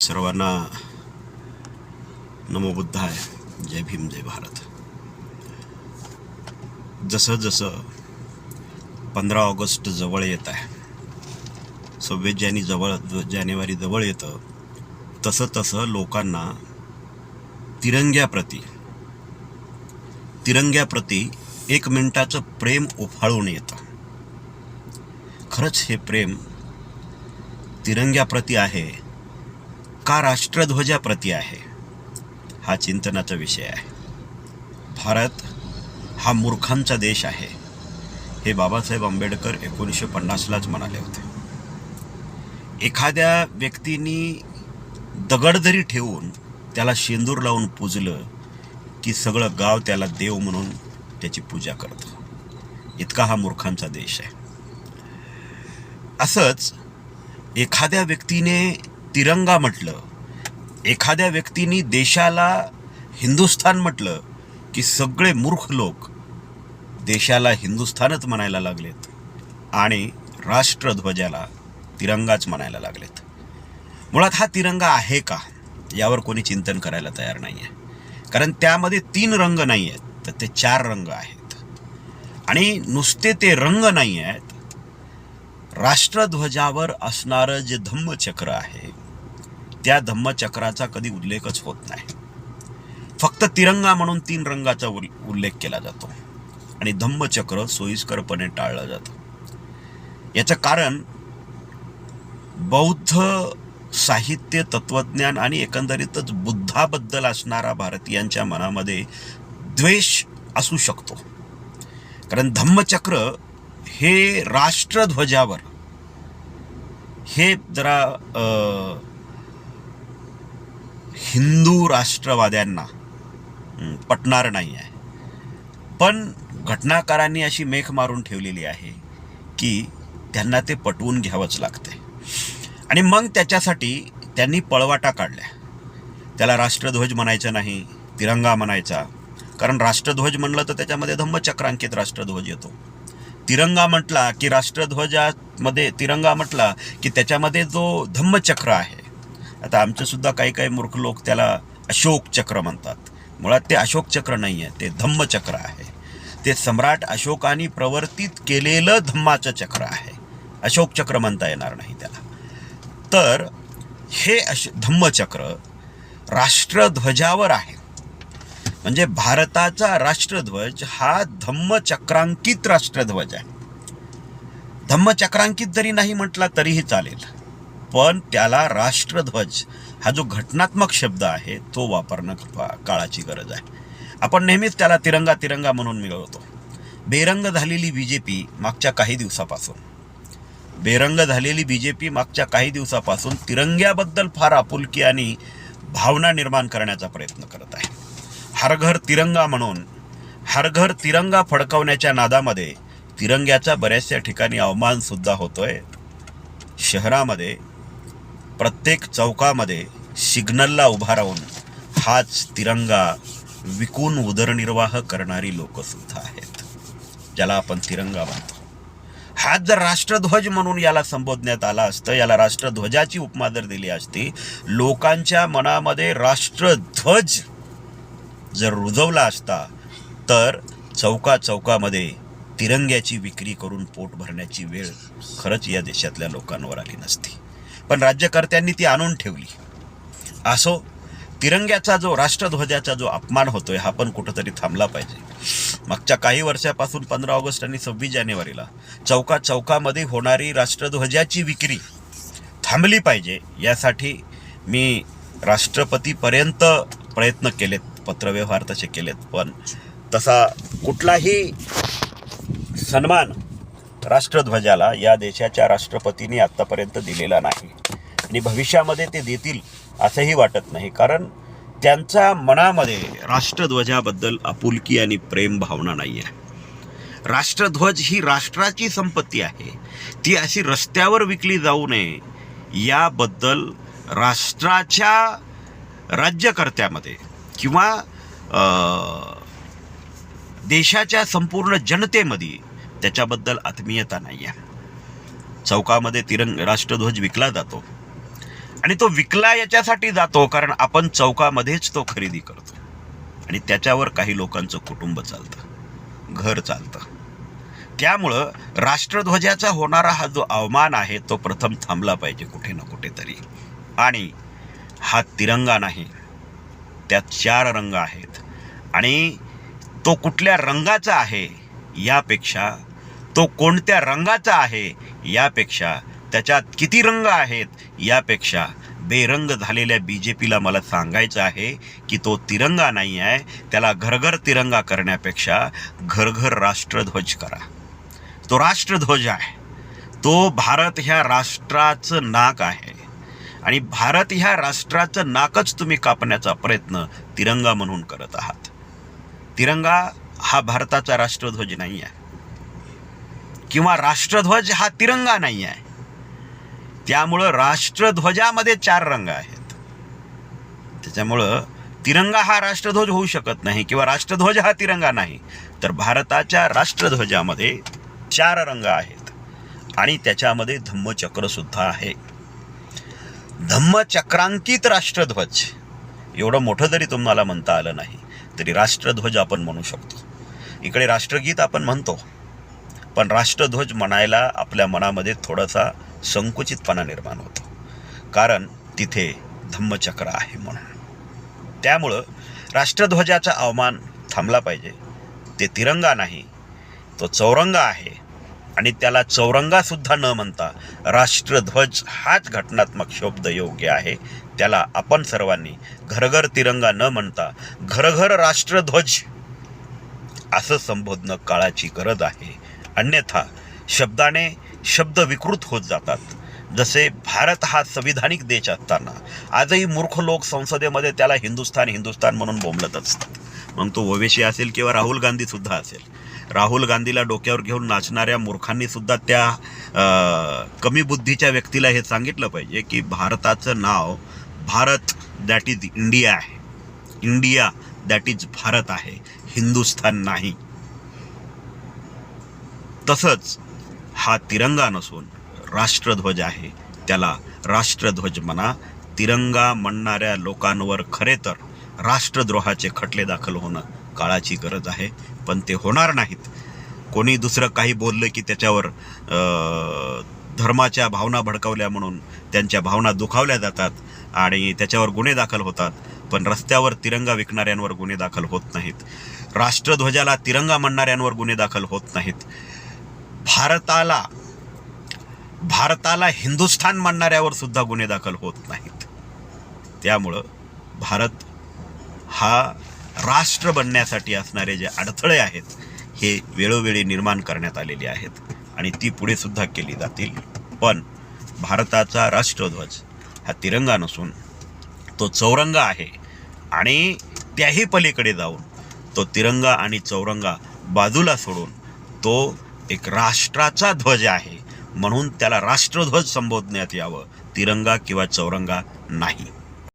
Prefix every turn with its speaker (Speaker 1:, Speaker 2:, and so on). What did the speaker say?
Speaker 1: सर्वांना नमोबुद्ध आहे जय भीम जय भारत. जसं जसं पंधरा ऑगस्ट जवळ येत आहे सव्वीस जाने जवळ जानेवारी जवळ येतं तसं तसं लोकांना तिरंग्याप्रती तिरंग्याप्रती एक मिनिटाचं प्रेम उफाळून येतं. खरंच हे प्रेम तिरंग्याप्रती आहे का राष्ट्रध्वजाप्रती आहे. हा चिंतनाचा विषय आहे. भारत हा मूर्खांचा देश आहे हे बाबासाहेब आंबेडकर एकोणीसशे पन्नासलाच म्हणाले होते. एखाद्या व्यक्तीनी दगड जरी ठेवून त्याला शेंदूर लावून पूजलं की सगळं गाव त्याला देव म्हणून त्याची पूजा करतं. इतका हा मूर्खांचा देश आहे. असंच एखाद्या व्यक्तीने तिरंगा म्हटलं. एखाद्या व्यक्तीनी देशाला हिंदुस्थान म्हटलं की सगळे मूर्ख लोक देशाला हिंदुस्थानच म्हणायला लागलेत आणि राष्ट्रध्वजाला तिरंगाच म्हणायला लागलेत. मुळात हा तिरंगा आहे का? यावर कोणी चिंतन करायला तयार नाही आहे कारण त्यामध्ये तीन रंग नाही आहेत तर ते चार रंग आहेत. आणि नुसते ते रंग नाही आहेत राष्ट्रध्वजावर असणारं जे धम्मचक्र आहे त्या धम्मचक्राचा कधी उल्लेखच होत नाही. फक्त तिरंगा म्हणून तीन रंगाचा उल्लेख केला जातो आणि धम्मचक्र सोयीस्करपणे टाळलं जातं. याचं कारण बौद्ध साहित्य तत्वज्ञान आणि एकंदरीतच बुद्धाबद्दल असणारा भारतीयांच्या मनामध्ये द्वेष असू शकतो. कारण धम्मचक्र हे राष्ट्रध्वजावर हे जरा हिंदू राष्ट्रवाद्यांना पटणार नाही आहे. पण घटनाकारांनी अशी मेख मारून ठेवलेली आहे की त्यांना ते पटवून घ्यावंच लागते आणि मग त्याच्यासाठी त्यांनी पळवाटा काढल्या. त्याला राष्ट्रध्वज म्हणायचं नाही तिरंगा म्हणायचा. कारण राष्ट्रध्वज म्हणलं तर त्याच्यामध्ये धम्मचक्रांकित राष्ट्रध्वज येतो. तिरंगा म्हटला की राष्ट्रध्वजामध्ये तिरंगा म्हटला की त्याच्यामध्ये जो धम्मचक्र आहे. आता आमचेसुद्धा काही काही मूर्ख लोक त्याला अशोक चक्र म्हणतात. मुळात ते अशोक चक्र नाही आहे ते धम्मचक्र आहे. ते सम्राट अशोकाने प्रवर्तित केलेलं धम्माचं चक्र आहे. अशोक चक्र म्हणता येणार नाही त्याला. तर हे अश धम्मचक्र राष्ट्रध्वजावर आहे. म्हणजे भारताचा राष्ट्रध्वज हा धम्मचक्रांकित राष्ट्रध्वज आहे. धम्मचक्रांकित जरी नाही म्हटला तरीही चालेल. पण त्याला राष्ट्रध्वज हा जो घटनात्मक शब्द आहे तो वापरणं काळाची गरज आहे. आपण नेहमीच त्याला तिरंगा तिरंगा म्हणून मिळवतो. बेरंग झालेली बी जे पी मागच्या काही दिवसापासून. बेरंग झालेली बी जे पी मागच्या काही दिवसापासून तिरंग्याबद्दल फार आपुलकी आणि भावना निर्माण करण्याचा प्रयत्न करत आहे. हरघर तिरंगा म्हणून. हरघर तिरंगा फडकवण्याच्या नादामध्ये तिरंग्याचा बऱ्याचशा ठिकाणी अवमानसुद्धा होतो होतोय. शहरामध्ये प्रत्येक चौकामध्ये सिग्नलला उभा राहून हाच तिरंगा विकून उदरनिर्वाह करणारी लोकंसुद्धा आहेत. ज्याला आपण तिरंगा म्हणतो. हाच जर राष्ट्रध्वज म्हणून याला संबोधण्यात आला असतं याला राष्ट्रध्वजाची उपमा जर दिली असती लोकांच्या मनामध्ये राष्ट्रध्वज जर रुजवला असता तर चौका चौकामध्ये तिरंग्याची विक्री करून पोट भरण्याची वेळ खरंच या देशातल्या लोकांवर आली नसती. पण राज्यकर्त्यांनी ती आणून ठेवली. असो तिरंग्याचा जो राष्ट्रध्वजाचा जो अपमान होतोय हा पण कुठंतरी थांबला पाहिजे. मागच्या काही वर्षापासून पंधरा ऑगस्ट आणि सव्वीस जानेवारीला चौका चौकामध्ये होणारी राष्ट्रध्वजाची विक्री थांबली पाहिजे यासाठी मी राष्ट्रपतीपर्यंत प्रयत्न केलेत. पत्रव्यवहार तसे केलेत. पण तसा कुठलाही सन्मान राष्ट्रध्वजाला या देशाच्या राष्ट्रपतींनी आत्तापर्यंत दिलेला नाही. आणि भविष्यामध्ये ते देतील असंही वाटत नाही. कारण त्यांच्या मनामध्ये राष्ट्रध्वजाबद्दल आपुलकी आणि प्रेम भावना नाही आहे राष्ट्रध्वज ही राष्ट्राची संपत्ती आहे. ती अशी रस्त्यावर विकली जाऊ नये. याबद्दल राष्ट्राच्या राज्यकर्त्यामध्ये किंवा देशाच्या संपूर्ण जनतेमध्ये त्याच्याबद्दल आत्मीयता नाही आहे चौकामध्ये तिरंग राष्ट्रध्वज विकला जातो. आणि तो विकला याच्यासाठी जातो कारण आपण चौकामध्येच तो खरेदी करतो. आणि त्याच्यावर काही लोकांचं कुटुंब चालतं. घर चालतं. त्यामुळं राष्ट्रध्वजाचा होणारा हा जो अवमान आहे तो प्रथम थांबला पाहिजे कुठे ना कुठेतरी. आणि हा तिरंगा नाही त्यात चार रंग आहेत. आणि तो कुठल्या रंगाचा आहे यापेक्षा तो कोणत्या रंगाचा आहे यापेक्षा त्याच्यात किती रंग आहेत यापेक्षा बेरंग झालेल्या बी जे पीला मला सांगायचं आहे की तो तिरंगा नाही आहे. त्याला घरघर तिरंगा करण्यापेक्षा घरघर राष्ट्रध्वज करा. तो राष्ट्रध्वज आहे. तो भारत ह्या राष्ट्राचं नाक आहे. आणि भारत ह्या राष्ट्राचं नाकच तुम्ही कापण्याचा प्रयत्न तिरंगा म्हणून करत आहात. तिरंगा हा भारताचा राष्ट्रध्वज नाही आहे. किंवा राष्ट्रध्वज हा तिरंगा नाही आहे. त्यामुळं राष्ट्रध्वजामध्ये चार रंग आहेत. त्याच्यामुळं तिरंगा हा राष्ट्रध्वज होऊ शकत नाही किंवा राष्ट्रध्वज हा तिरंगा नाही तर भारताच्या राष्ट्रध्वजामध्ये चार रंग आहेत. आणि त्याच्यामध्ये धम्मचक्रसुद्धा आहे. धम्मचक्रांकित राष्ट्रध्वज. एवढं मोठं जरी तुम्हाला म्हणता आलं नाही तरी राष्ट्रध्वज आपण म्हणू शकतो. इकडे राष्ट्रगीत आपण म्हणतो पण राष्ट्रध्वज म्हणायला आपल्या मनामध्ये थोडासा संकुचितपणा निर्माण होतो. कारण तिथे धम्मचक्र आहे म्हणून. त्यामुळं राष्ट्रध्वजाचा अवमान थांबला पाहिजे. ते तिरंगा नाही तो चौरंगा आहे. आणि त्याला चौरंगासुद्धा न म्हणता राष्ट्रध्वज हाच घटनात्मक शब्द योग्य आहे. त्याला आपण सर्वांनी घरघर तिरंगा न म्हणता घरघर राष्ट्रध्वज असं संबोधणं काळाची गरज आहे. अन्यथा शब्दाने शब्द विकृत होत जातात. जसे भारत हा संविधानिक देश असताना आजही मूर्ख लोक संसदेमध्ये त्याला हिंदुस्थान हिंदुस्थान म्हणून बोंबलत असतात. मग तो ओवेशी असेल किंवा राहुल गांधीसुद्धा असेल. राहुल गांधीला डोक्यावर घेऊन नाचणाऱ्या मूर्खांनी सुद्धा त्या कमी बुद्धीच्या व्यक्तीला हे सांगितलं पाहिजे की भारताचं नाव भारत दॅट इज इंडिया आहे. इंडिया दॅट इज भारत आहे. हिंदुस्थान नाही. तसंच हा तिरंगा नसून राष्ट्रध्वज आहे. त्याला राष्ट्रध्वज म्हणा तिरंगा म्हणणाऱ्या लोकांवर खरे तर राष्ट्रद्रोहाचे खटले दाखल होणं काळाची गरज आहे. पण ते होणार नाहीत. कोणी दुसरं काही बोललं की त्याच्यावर धर्माच्या भावना भडकवल्या म्हणून त्यांच्या भावना दुखावल्या जातात आणि त्याच्यावर गुन्हे दाखल होतात पण रस्त्यावर तिरंगा विकणाऱ्यांवर गुन्हे दाखल होत नाहीत. राष्ट्रध्वजाला तिरंगा म्हणणाऱ्यांवर गुन्हे दाखल होत नाहीत. भारताला भारताला हिंदुस्थान म्हणणाऱ्यावर सुद्धा गुन्हे दाखल होत नाहीत. त्यामुळं भारत हा राष्ट्र बनण्यासाठी असणारे जे अडथळे आहेत हे वेळोवेळी निर्माण करण्यात आलेले आहेत. आणि ती पुढे सुद्धा केली जातील. पण भारताचा राष्ट्रध्वज हा तिरंगा नसून तो चौरंगा आहे. आणि त्याही पलीकडे जाऊन तो तिरंगा आणि चौरंगा बाजूला सोडून तो एक राष्ट्राचा ध्वज आहे. म्हणून त्याला राष्ट्रध्वज संबोधण्यात यावं. तिरंगा किंवा चौरंगा नाही.